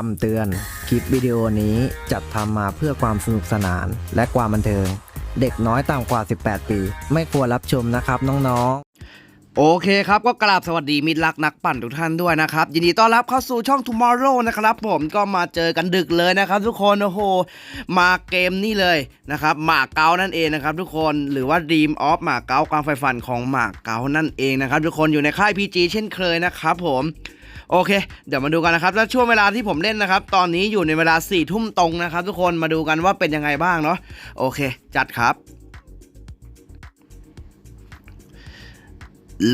คำเตือน คลิปวิดีโอนี้จัดทำมาเพื่อความสนุกสนานและความบันเทิง เด็กน้อยต่ำกว่า 18 ปี ไม่ควรรับชมนะครับน้องๆ โอเคครับก็กราบสวัสดีมิตรรักนักปั่นทุกท่านด้วยนะครับ ยินดีต้อนรับเข้าสู่ช่อง Tomorrow นะครับผมก็มาเจอกันดึกเลยนะครับ ทุกคนโอ้โห มาเกมนี่เลยนะครับหมากเกานั่นเองนะครับทุกคนหรือว่า Dream of หมากเกาความใฝ่ฝันของหมากเกานั่นเองนะครับทุกคนอยู่ในค่าย PG เช่นเคยนะครับผม โอเค เดี๋ยวมาดูกันนะครับแล้วช่วงเวลาที่ผมเล่นนะครับ ตอนนี้อยู่ในเวลา4ี่ทุ่มตรงนะครับ ทุกคนมาดูกันว่าเป็นยังไงบ้างเนาะโอเค จัดครับ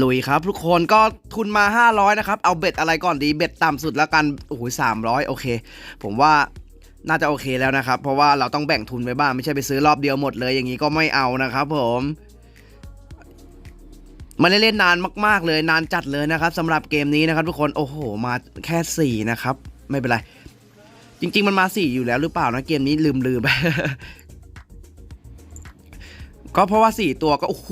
ลุยครับทุกคนก็ทุนมา 500 นะครับ เอาเบ็ดอะไรก่อนดีเบ็ดต่ำสุดแล้วกัน โอ้โหสามร้อยโอเค ผมว่าน่าจะโอเคแล้วนะครับ เพราะว่าเราต้องแบ่งทุนไปบ้าง ไม่ใช่ไปซื้อรอบเดียวหมดเลยอย่างนี้ก็ไม่เอานะครับผม มันเล่นนานมากๆเลยนานจัดเลยนะครับสำหรับเกมนี้นะครับทุกคนโอ้โหมาแค่ 4 นะครับ ไม่เป็นไร จริง ๆ มันมา 4 อยู่แล้วหรือเปล่านะเกมนี้ลืมลืมไปก็เพราะว่า 4 ตัวก็โอ้โห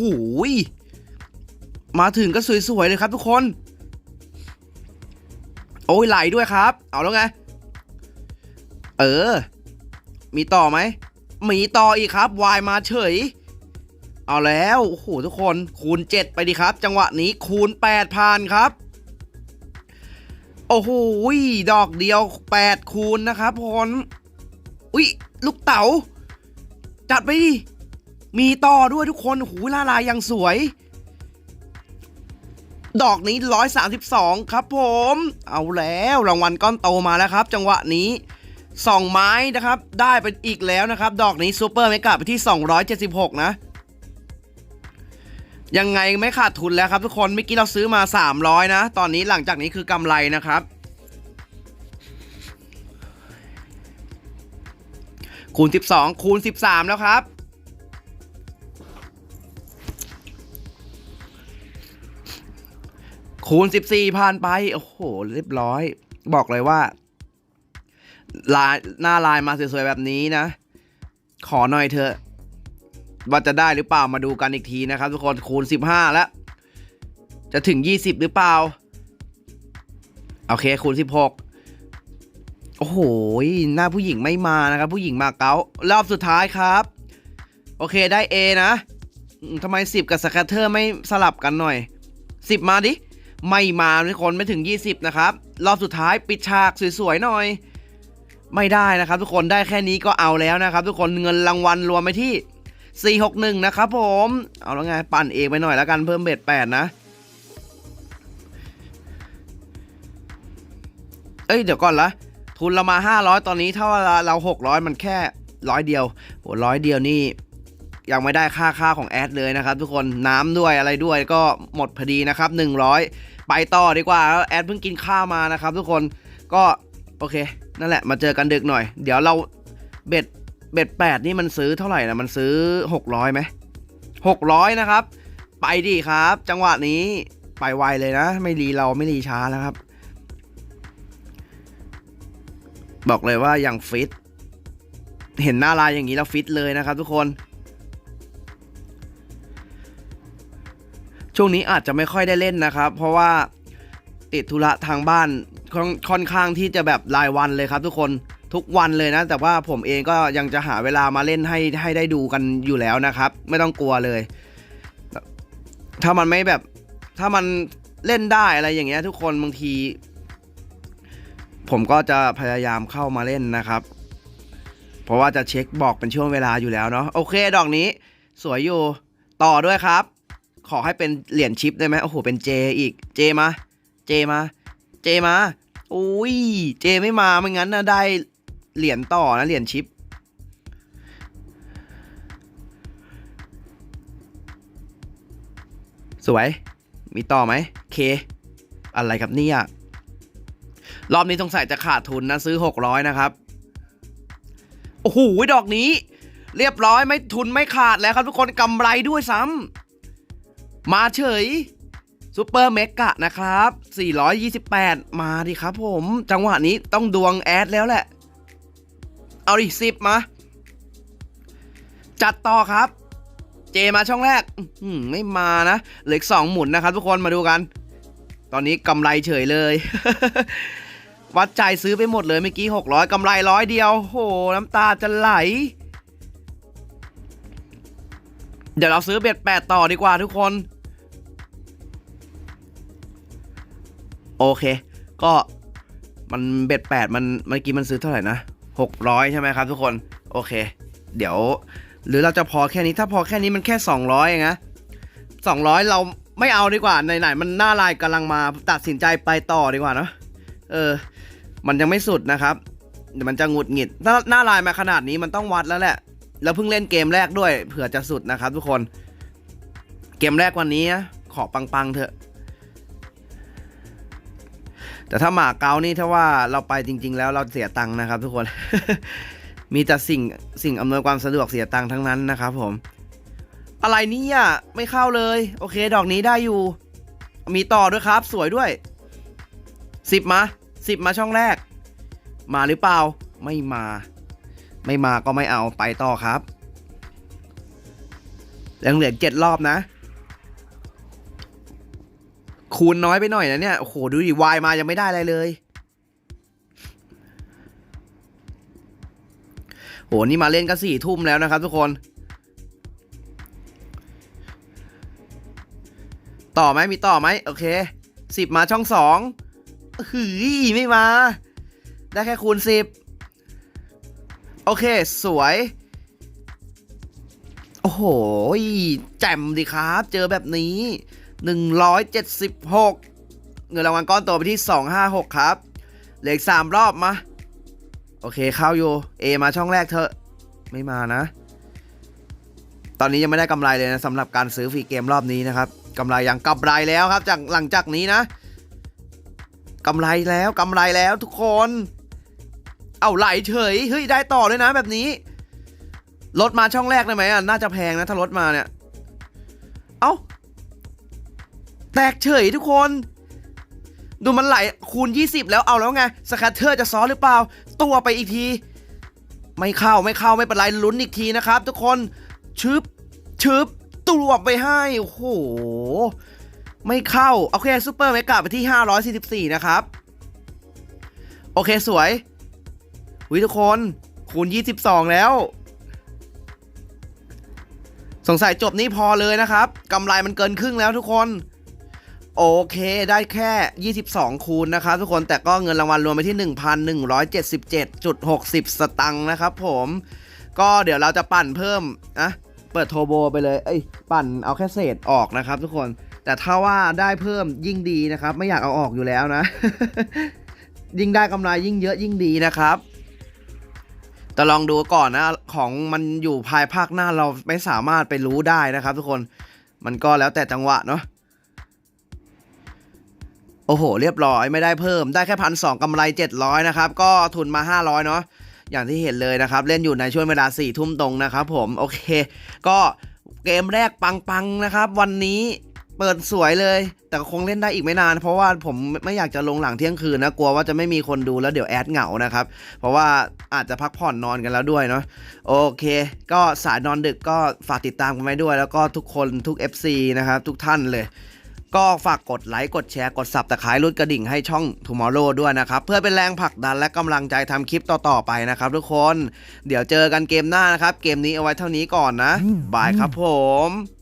มาถึงก็สวยๆเลยครับทุกคน โอ้ยไหลด้วยครับ เอาแล้วไง เออ มีต่อไหมมีต่ออีกครับวายมาเฉย เอาแล้วโอ้โหทุกคนคูณ 7 ไปดีครับ จังหวะนี้คูณ8ผ่านครับ โอ้โหดอกเดียว 8 คูณนะครับผมอุ้ยลูกเต๋า จัดไปดิมีต่อด้วยทุกคนโอ้โหล่าลายยังสวย ดอกนี้ 132 ครับผม เอาแล้วรางวัลก้อนโตมาแล้วครับ จังหวะนี้สองไม้นะครับ ได้ไปอีกแล้วนะครับ ดอกนี้ซูเปอร์เมกะไปที่ 276 นะ ยังไงไม่ขาดทุนแล้วครับทุกคนเมื่อกี้เราซื้อมา 300 นะ ตอนนี้หลังจากนี้คือกำไรนะครับ คูณ 12 คูณ 13 แล้วครับ คูณ 14ผ่านไป โอ้โห เรียบร้อย บอกเลยว่าลายหน้าลายมาสวยๆแบบนี้นะ ขอหน่อยเถอะ ว่าจะได้หรือเปล่ามาดูกันอีกทีนะครับทุกคนคูณ 15 แล้ว จะถึง 20 หรือเปล่า โอเคคูณ 16 โอ้โหหน้าผู้หญิงไม่มานะครับ ผู้หญิงมาเก๊ารอบสุดท้ายครับ โอเคได้ A นะทำไม 10 กับสแคตเตอร์ไม่สลับกันหน่อย 10 มาดิ ไม่มาทุกคนไม่ถึง 20 นะครับ รอบสุดท้ายปิดฉากสวยๆหน่อยไม่ได้นะครับ ทุกคนได้แค่นี้ก็เอาแล้วนะครับ ทุกคนเงินรางวัลรวมไปที่ 461 นะครับผม เอาแล้วไง ปั่นเองไปหน่อยแล้วกันเพิ่มเบ็ด8นะ เอ้ย เดี๋ยวก่อนละทุนเรามา 500 ตอนนี้ถ้าเรา 600 มันแค่ร้อยเดียวโหร้อยเดียวนี่ยังไม่ได้ค่าค่าของแอดเลยนะครับ ทุกคนน้ำด้วยอะไรด้วยก็หมดพอดีนะครับ 100 ไปต่อดีกว่าแล้วแอดเพิ่งกินข้าวมานะครับ ทุกคนก็โอเค นั่นแหละมาเจอกันดึกหน่อย เดี๋ยวเราเบ็ด เบ็ดแปดนี่มันซื้อเท่าไหร่นะมันซื้อ600ไหม600นะครับ ไปดีครับ จังหวะนี้ไปไวเลยนะ ไม่รีเราไม่รีช้าแล้วครับ บอกเลยว่าอย่างฟิต เห็นหน้าลายอย่างนี้แล้วฟิตเลยนะครับทุกคน ช่วงนี้อาจจะไม่ค่อยได้เล่นนะครับ เพราะว่าติดธุระทางบ้านค่อนข้างที่จะแบบรายวันเลยครับทุกคน ทุกวันเลยนะ แต่ว่าผมเองก็ยังจะหาเวลามาเล่นให้ให้ได้ดูกันอยู่แล้วนะครับ ไม่ต้องกลัวเลย ถ้ามันไม่แบบถ้ามันเล่นได้อะไรอย่างเงี้ยทุกคนบางที ผมก็จะพยายามเข้ามาเล่นนะครับ เพราะว่าจะเช็คบอกเป็นช่วงเวลาอยู่แล้วเนาะโอเค ดอกนี้ สวยอยู่ต่อด้วยครับ ขอให้เป็นเหรียญชิปได้ไหมโอ้โหเป็นเจอีกเจมาเจมาเจมาอุ้ยเจไม่มาไม่งั้นนะได้ เหรียญต่อนะเหรียญชิป สวย มีต่อไหมเค อะไรครับเนี่ยรอบนี้สงสัยจะขาดทุนนะซื้อ 600 นะครับ โอ้โหดอกนี้ เรียบร้อยไม่ทุนไม่ขาดแล้วครับทุกคนกำไรด้วยซ้ำมาเฉยซูเปอร์เมกะนะครับ 428 มาดิครับผม จังหวะนี้ต้องดวงแอดแล้วแหละ เอาดิสิบมา จัดต่อครับ เจมาช่องแรกไม่มานะเหลืออีกสองหมุนนะครับ ทุกคนมาดูกัน ตอนนี้กำไรเฉยเลย วัดใจซื้อไปหมดเลยเมื่อกี้หกร้อยกำไรร้อยเดียวโหน้ำตาจะไหล เดี๋ยวเราซื้อเบ็ดแปดต่อดีกว่าทุกคน โอเค ก็มันเบ็ดแปดมันเมื่อกี้มันซื้อเท่าไหร่นะ หกร้อยใช่ไหมครับทุกคน โอเค เดี๋ยว หรือเราจะพอแค่นี้ถ้าพอแค่นี้มันแค่สองร้อยเองนะสองร้อยเราไม่เอาดีกว่าไหนๆมันหน้าลายกำลังมาตัดสินใจไปต่อดีกว่าเนะเออ มันยังไม่สุดนะครับเดี๋ยวมันจะหงุดหงิดถ้าหน้าลายมาขนาดนี้มันต้องวัดแล้วแหละ แล้วเพิ่งเล่นเกมแรกด้วยเผื่อจะสุดนะครับ ทุกคน เกมแรกวันนี้ขอปังๆเถอะ แต่ถ้าหมาเกานี่ถ้าว่าเราไปจริง ๆ แล้วเราเสียตังค์นะครับ ทุกคน มีแต่สิ่งสิ่งอำนวยความสะดวกเสียตังค์ทั้งนั้นนะครับผม อะไรเนี่ยไม่เข้าเลย โอเค ดอกนี้ได้อยู่ มีต่อด้วยครับ สวยด้วยสิบมาสิบมาช่องแรก มาหรือเปล่า ไม่มา ไม่มาก็ไม่เอาไปต่อครับยังเหลือเจ็ดรอบนะ คูณน้อยไปหน่อยนะเนี่ย โอ้โห ดูดิวายมายังไม่ได้อะไรเลย โห นี่มาเล่นก็สี่ทุ่มแล้วนะครับทุกคน ต่อไหมมีต่อไหมโอเคสิบมาช่องสองหือไม่มา ได้แค่คูณสิบโอเค สวย โอ้โหแจ่มดีครับ เจอแบบนี้ 176 เงินรางวัลก้อนโตไปที่ 256 ครับ เหลืออีก3รอบมา โอเคเข้าอยู่ A มาช่องแรกเถอะ ไม่มานะ ตอนนี้ยังไม่ได้กำไรเลยนะสำหรับการซื้อฟรีเกมรอบนี้นะครับกำไรยังกำไรแล้วครับ จากหลังจากนี้นะกำไรแล้วกำไรแล้วทุกคน เอาไหลเฉย เฮ้ย ได้ต่อด้วยนะแบบนี้รถมาช่องแรกได้ไหมอะ น่าจะแพงนะ ถ้ารถมาเนี่ย แตกเฉยทุกคน ดูมันไหลคูณ 20 แล้วเอาแล้วไงสแคตเตอร์จะซ้อนหรือเปล่า ตัวไปอีกที ไม่เข้าไม่เข้าไม่เป็นไรลุ้นอีกทีนะครับ ทุกคนชึบชึบตัวไปให้โอ้โหไม่เข้าโอเคซูเปอร์เมกะไปที่ 544 นะครับ โอเคสวยวิทุกคนคูณ 22 แล้ว สงสัยจบนี้พอเลยนะครับกำไรมันเกินครึ่งแล้วทุกคน โอเคได้แค่ 22 คูณนะครับทุกคนแต่ก็เงินรางวัลรวมไปที่ 1,177.60 สตังค์นะครับผม ก็เดี๋ยวเราจะปั่นเพิ่มนะเปิดโทโบไปเลยเอ้ยปั่นเอาแค่เศษออกนะครับทุกคน แต่ถ้าว่าได้เพิ่มยิ่งดีนะครับ ไม่อยากเอาออกอยู่แล้วนะ ยิ่งได้กำไรยิ่งเยอะยิ่งดีนะครับแต่ลองดูก่อนนะของมันอยู่ภายภาคหน้าเราไม่สามารถไปรู้ได้นะครับ ทุกคนมันก็แล้วแต่จังหวะเนาะ โอ้โห เรียบร้อยไม่ได้เพิ่มได้แค่พันสองกำไร 700 นะครับ ก็ทุนมา 500 เนาะอย่างที่เห็นเลยนะครับ เล่นอยู่ในช่วงเวลา4ี่ทุ่มตรงนะครับผมโอเค ก็เกมแรกปังๆนะครับ วันนี้เปิดสวยเลย แต่คงเล่นได้อีกไม่นาน เพราะว่าผมไม่อยากจะลงหลังเที่ยงคืนนะกลัวว่าจะไม่มีคนดูแล้วเดี๋ยวแอดเหงานะครับ เพราะว่าอาจจะพักผ่อนนอนกันแล้วด้วยเนาะโอเค ก็สายนอนดึกก็ฝากติดตามกันไว้ด้วย แล้วก็ทุกคนทุก FC นะครับทุกท่านเลย ก็ฝากกดไลค์ กดแชร์ กดสับตะไคร้รุดกระดิ่งให้ช่อง Tomorrow ด้วยนะครับ เพื่อเป็นแรงผลักดันและกำลังใจทำคลิปต่อ ๆ ไปนะครับทุกคน เดี๋ยวเจอกันเกมหน้านะครับ เกมนี้เอาไว้เท่านี้ก่อนนะ บายครับผม